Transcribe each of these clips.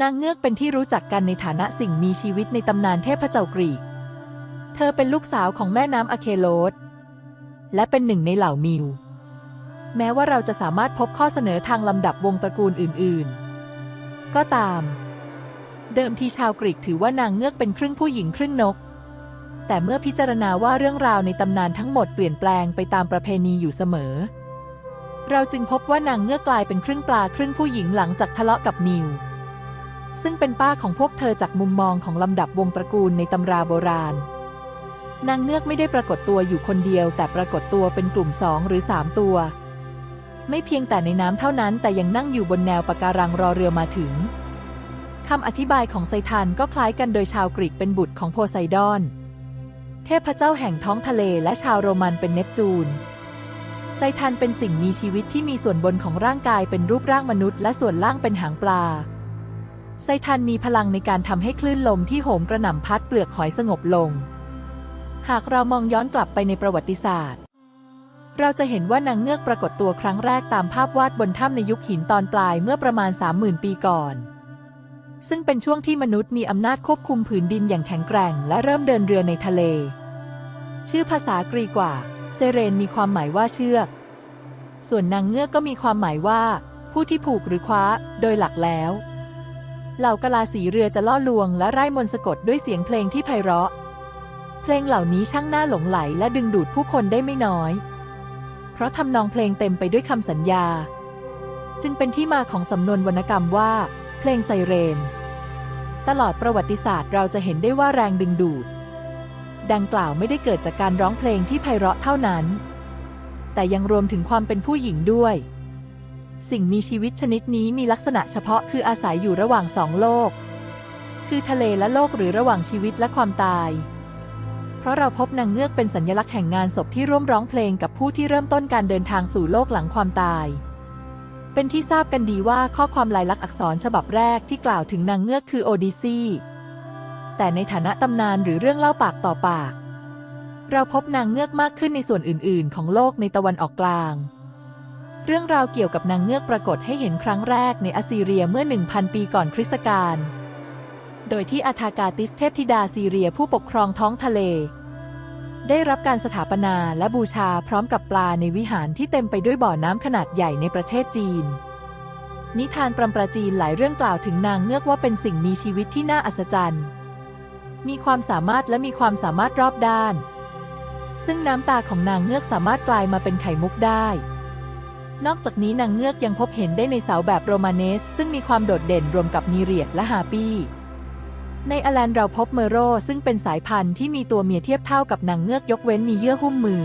นางเงือกเป็นที่รู้จักกันในฐานะสิ่งมีชีวิตในตำนานเทพเจ้ากรีก เธอเป็นลูกสาวของแม่น้ำอะเคโลสและเป็นหนึ่งในเหล่ามิว แม้ว่าเราจะสามารถพบข้อเสนอทางลำดับวงตระกูลอื่น ๆ ก็ตาม เดิมทีชาวกรีกถือว่านางเงือกเป็นครึ่งผู้หญิงครึ่งนก แต่เมื่อพิจารณาว่าเรื่องราวในตำนานทั้งหมดเปลี่ยนแปลงไปตามประเพณีอยู่เสมอ เราจึงพบว่านางเงือกกลายเป็นครึ่งปลาครึ่งผู้หญิงหลังจากทะเลาะกับมิว ซึ่งเป็นป้าของพวกเธอจากมุมมองของลำดับวงตระกูลในตำราโบราณ นางเงือกไม่ได้ปรากฏตัวอยู่คนเดียว แต่ปรากฏตัวเป็นกลุ่มสองหรือสามตัว ไม่เพียงแต่ในน้ำเท่านั้น แต่ยังนั่งอยู่บนแนวปะการังรอเรือมาถึงคำอธิบายของไซทันก็คล้ายกันโดยชาวกรีกเป็นบุตรของโพไซดอน เทพเจ้าแห่งท้องทะเลและชาวโรมันเป็นเนปจูนไซทันเป็นสิ่งมีชีวิตที่มีส่วนบนของร่างกายเป็นรูปร่างมนุษย์ และส่วนล่างเป็นหางปลา ไซทันมีพลังในการทำให้คลื่นลมที่โหมกระหน่ำพัดเปลือกหอยสงบลง หากเรามองย้อนกลับไปในประวัติศาสตร์ เราจะเห็นว่านางเงือกปรากฏตัวครั้งแรกตามภาพวาดบนถ้ำในยุคหินตอนปลายเมื่อประมาณ 30,000 ปีก่อน ซึ่งเป็นช่วงที่มนุษย์มีอำนาจควบคุมผืนดินอย่างแข็งแกร่ง และเริ่มเดินเรือในทะเล ชื่อภาษากรีกว่า เซเรนมีความหมายว่าเชือก ส่วนนางเงือกก็มีความหมายว่า ผู้ที่ผูกหรือคว้า โดยหลักแล้ว เหล่ากะลาสีเรือจะล่อลวงและไร้มนสะกดด้วยเสียงเพลงที่ไพเราะ เพลงเหล่านี้ช่างน่าหลงไหลและดึงดูดผู้คนได้ไม่น้อย เพราะทำนองเพลงเต็มไปด้วยคำสัญญา จึงเป็นที่มาของสำนวนวรรณกรรมว่า เพลงไซเรน ตลอดประวัติศาสตร์เราจะเห็นได้ว่าแรงดึงดูด ดังกล่าวไม่ได้เกิดจากการร้องเพลงที่ไพเราะเท่านั้น แต่ยังรวมถึงความเป็นผู้หญิงด้วย สิ่งมีชีวิตชนิดนี้มีลักษณะเฉพาะคืออาศัยอยู่ระหว่างสองโลก คือทะเลและโลกหรือระหว่างชีวิตและความตาย เพราะเราพบนางเงือกเป็นสัญลักษณ์แห่งงานศพที่ร่วมร้องเพลงกับผู้ที่เริ่มต้นการเดินทางสู่โลกหลังความตาย เป็นที่ทราบกันดีว่าข้อความลายลักษณ์อักษรฉบับแรกที่กล่าวถึงนางเงือกคือโอดิซีแต่ในฐานะตำนานหรือเรื่องเล่าปากต่อปาก เราพบนางเงือกมากขึ้นในส่วนอื่น ๆ ของโลกในตะวันออกกลาง เรื่องราวเกี่ยวกับนางเงือกปรากฏให้เห็นครั้งแรกในอสซีเรียเมื่อ 1,000 ปีก่อนคริสตกาล โดยที่อาทากาติสเทพธิดาซีเรียผู้ปกครองท้องทะเล ได้รับการสถาปนาและบูชาพร้อมกับปลาในวิหารที่เต็มไปด้วยบ่อน้ำขนาดใหญ่ในประเทศจีน นิทานปรำประจีนหลายเรื่องกล่าวถึงนางเงือกว่าเป็นสิ่งมีชีวิตที่น่าอัศจรรย์ มีความสามารถและมีความสามารถรอบด้าน ซึ่งน้ำตาของนางเงือกสามารถกลายมาเป็นไข่มุกได้ นอกจากนี้นางเงือกยังพบเห็นได้ในเสาแบบโรมาเนส ซึ่งมีความโดดเด่นรวมกับนีเรียดและฮาปี้ในอแลนเราพบเมโรซึ่งเป็นสายพันธุ์ที่มีตัวเมียเทียบเท่ากับนางเงือกยกเว้นมีเยื่อหุ้มมือ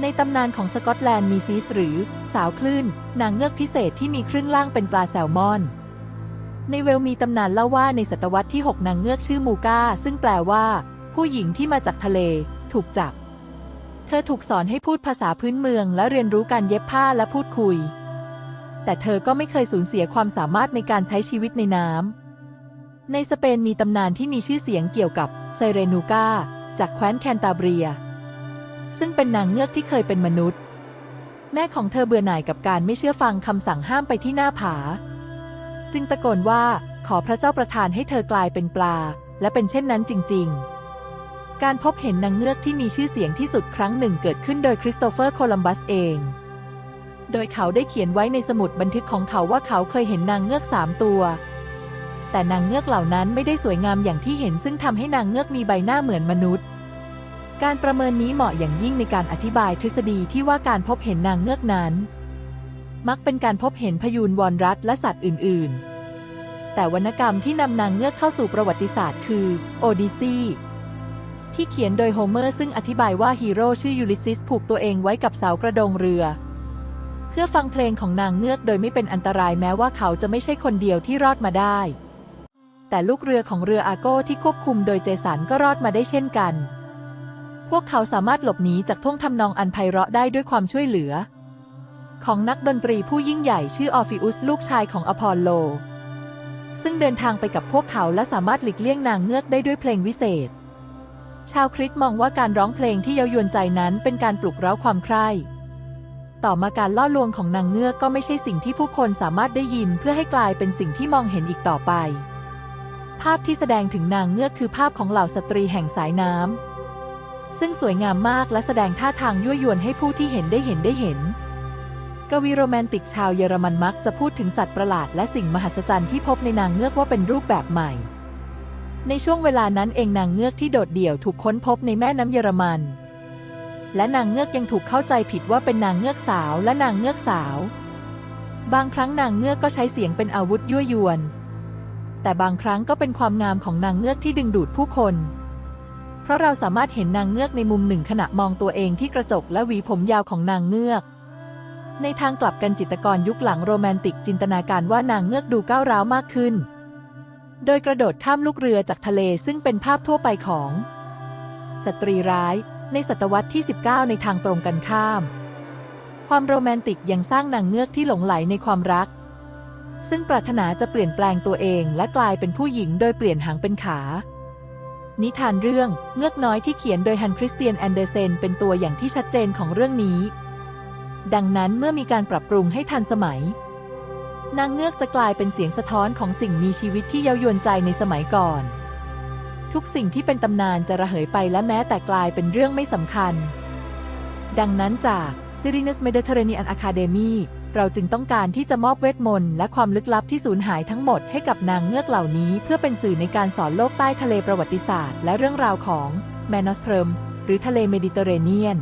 ในตำนานของสกอตแลนด์มีซีสหรือ สาวคลื่น นางเงือกพิเศษที่มีครึ่งล่างเป็นปลาแซลมอน ในเวลมีตำนานเล่าว่าในศตวรรษที่ 6 นางเงือกชื่อมูกาซึ่งแปลว่า ผู้หญิงที่มาจากทะเล ถูกจับ เธอถูกสอนให้พูดภาษาพื้นเมือง และเรียนรู้การเย็บผ้าและพูดคุย แต่เธอก็ไม่เคยสูญเสียความสามารถในการใช้ชีวิตในน้ำ ในสเปนมีตำนานที่มีชื่อเสียงเกี่ยวกับไซเรนูกาจากแคว้นแคนตาเบีย ซึ่งเป็นนางเงือกที่เคยเป็นมนุษย์ แม่ของเธอเบื่อหน่ายกับการไม่เชื่อฟังคำสั่งห้ามไปที่หน้าผา จึงตะโกนว่าขอพระเจ้าประทานให้เธอกลายเป็นปลา และเป็นเช่นนั้นจริง ๆ การพบเห็นนางเงือกที่มีชื่อเสียงที่สุดครั้งหนึ่งเกิดขึ้นโดยคริสโตเฟอร์โคลัมบัสเอง โดยเขาได้เขียนไว้ในสมุดบันทึกของเขาว่าเขาเคยเห็นนางเงือกสามตัว แต่นางเงือกเหล่านั้นไม่ได้สวยงามอย่างที่เห็นซึ่งทำให้นางเงือกมีใบหน้าเหมือนมนุษย์ การประเมินนี้เหมาะอย่างยิ่งในการอธิบายทฤษฎีที่ว่าการพบเห็นนางเงือกนั้น มักเป็นการพบเห็นพยูนวอนรัตและสัตว์อื่น ๆ แต่วรรณกรรมที่นำนางเงือกเข้าสู่ประวัติศาสตร์คือ โอดิซี ที่เขียนโดยโฮเมอร์ซึ่งอธิบายว่าฮีโร่ชื่อยูลิซิสผูกตัวเองไว้กับเสากระดงเรือ เพื่อฟังเพลงของนางเงือกโดยไม่เป็นอันตรายแม้ว่าเขาจะไม่ใช่คนเดียวที่รอดมาได้ แต่ลูกเรือของเรืออาโก้ที่ควบคุมโดยเจสันก็รอดมาได้เช่นกัน พวกเขาสามารถหลบหนีจากท่วงทำนองอันไพเราะได้ด้วยความช่วยเหลือ ของนักดนตรีผู้ยิ่งใหญ่ชื่อออฟิอุสลูกชายของอพอลโล ซึ่งเดินทางไปกับพวกเขาและสามารถหลีกเลี่ยงนางเงือกได้ด้วยเพลงวิเศษ ชาวคริสต์มองว่าการร้องเพลงที่เย้ายวนใจนั้นเป็นการปลุกเร้าความใคร่ต่อมาการล่อลวงของนางเงือกก็ไม่ใช่สิ่งที่ผู้คนสามารถได้ยินเพื่อให้กลายเป็นสิ่งที่มองเห็นอีกต่อไป ภาพที่แสดงถึงนางเงือกคือภาพของเหล่าสตรีแห่งสายน้ำซึ่งสวยงามมากและแสดงท่าทางยั่วยวนให้ผู้ที่เห็นได้เห็นได้เห็น กวีโรแมนติกชาวเยอรมันมักจะพูดถึงสัตว์ประหลาดและสิ่งมหัศจรรย์ที่พบในนางเงือกว่าเป็นรูปแบบใหม่ ในช่วงเวลานั้นเองนางเงือกที่โดดเดี่ยวถูกค้นพบในแม่น้ำเยอรมัน และนางเงือกยังถูกเข้าใจผิดว่าเป็นนางเงือกสาวและนางเงือกสาว บางครั้งนางเงือกก็ใช้เสียงเป็นอาวุธยั่วยวน แต่บางครั้งก็เป็นความงามของนางเงือกที่ดึงดูดผู้คน เพราะเราสามารถเห็นนางเงือกในมุมหนึ่งขณะมองตัวเองที่กระจกและหวีผมยาวของนางเงือก ในทางกลับกันจิตรกรยุคหลังโรแมนติกจินตนาการว่านางเงือกดูก้าวร้าวมากขึ้น โดยกระโดดข้ามลูกเรือจากทะเลซึ่งเป็นภาพทั่วไปของ สตรีร้ายในศตวรรษที่ 19 ในทางตรงกันข้าม ความโรแมนติกยังสร้างนางเงือกที่หลงไหลในความรัก ซึ่งปรารถนาจะเปลี่ยนแปลงตัวเองและกลายเป็นผู้หญิงโดยเปลี่ยนหางเป็นขา นิทานเรื่องเงือกน้อยที่เขียนโดยฮันคริสเตียนแอนเดอร์เซนเป็นตัวอย่างที่ชัดเจนของเรื่องนี้ ดังนั้นเมื่อมีการปรับปรุงให้ทันสมัย นางเงือกจะกลายเป็นเสียงสะท้อนของสิ่งมีชีวิตที่เย้ายวนใจในสมัยก่อน ทุกสิ่งที่เป็นตำนานจะระเหยไปและแม้แต่กลายเป็นเรื่องไม่สำคัญ ดังนั้นจาก Sirinus Mediterranean Academy เราจึงต้องการที่จะมอบเวทมนต์และความลึกลับที่สูญหายทั้งหมดให้กับนางเงือกเหล่านี้ เพื่อเป็นสื่อในการสอนโลกใต้ทะเลประวัติศาสตร์ และเรื่องราวของแมนอสเทรมหรือทะเลเมดิเตอร์เรเนียน